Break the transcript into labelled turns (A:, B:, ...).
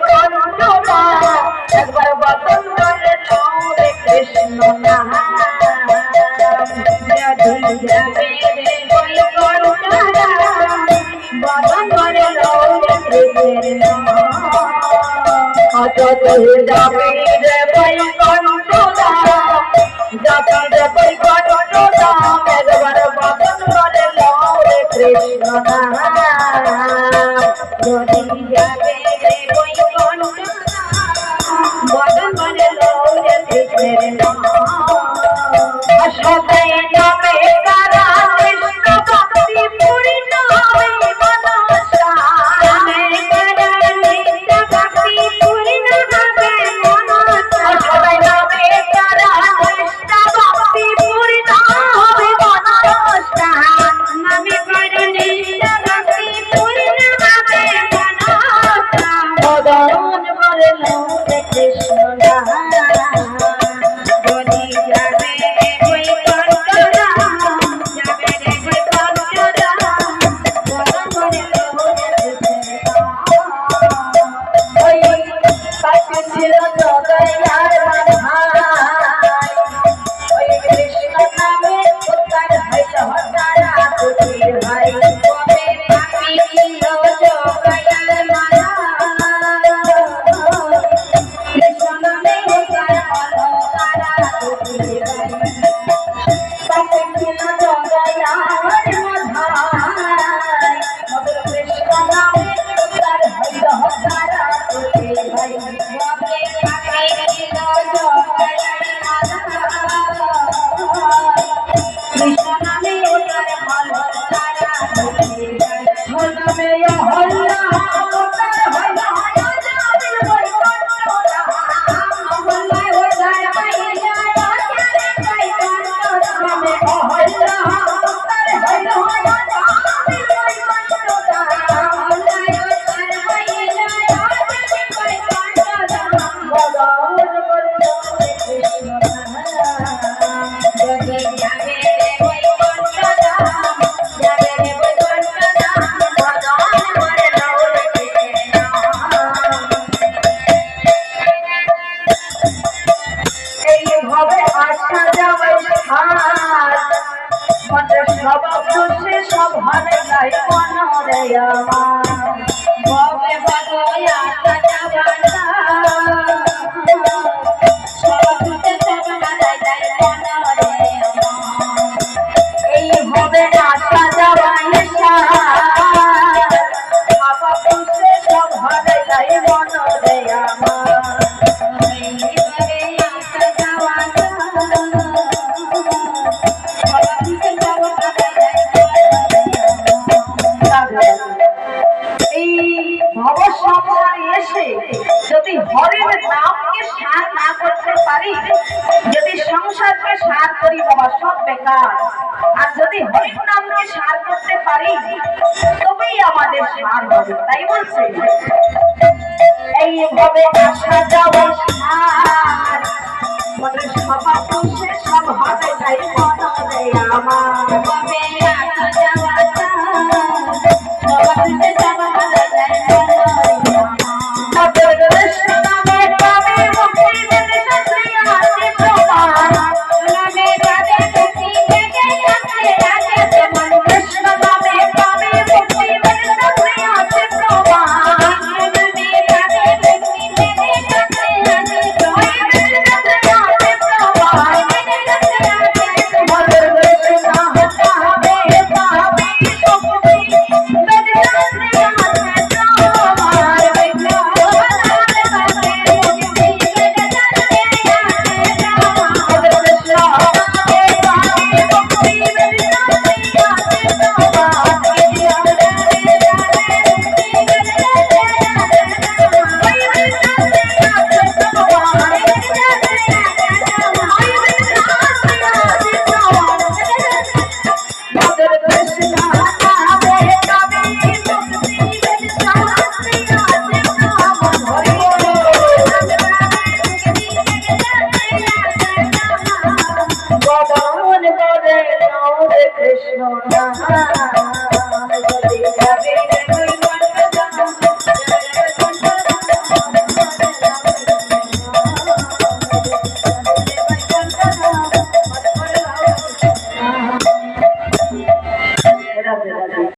A: চন্দনা একবার বসন্ত রে কৃষ্ণ নাম যাবে রে বই কন্ট্রোলা যাবে রে বই কন্ট্রোলা একবার বদন করে লও রে কৃষ্ণ নাম যদি যাবে বদন বদল রে। Jawab, হাত মনে সব খুশি সব হারে গাই আমার বাজারে এসে যদি হরের নামকে সার না করতে পারি, যদি সংসারকে সার করি বাবা, সব বেকার। আর যদি হরের নামকে সার করতে পারি, তবেই আমাদের সার হবে, তাই বলছে। এইভাবে আসা যাওয়া সার। সব হবে, তাই মনে আমার। জীবন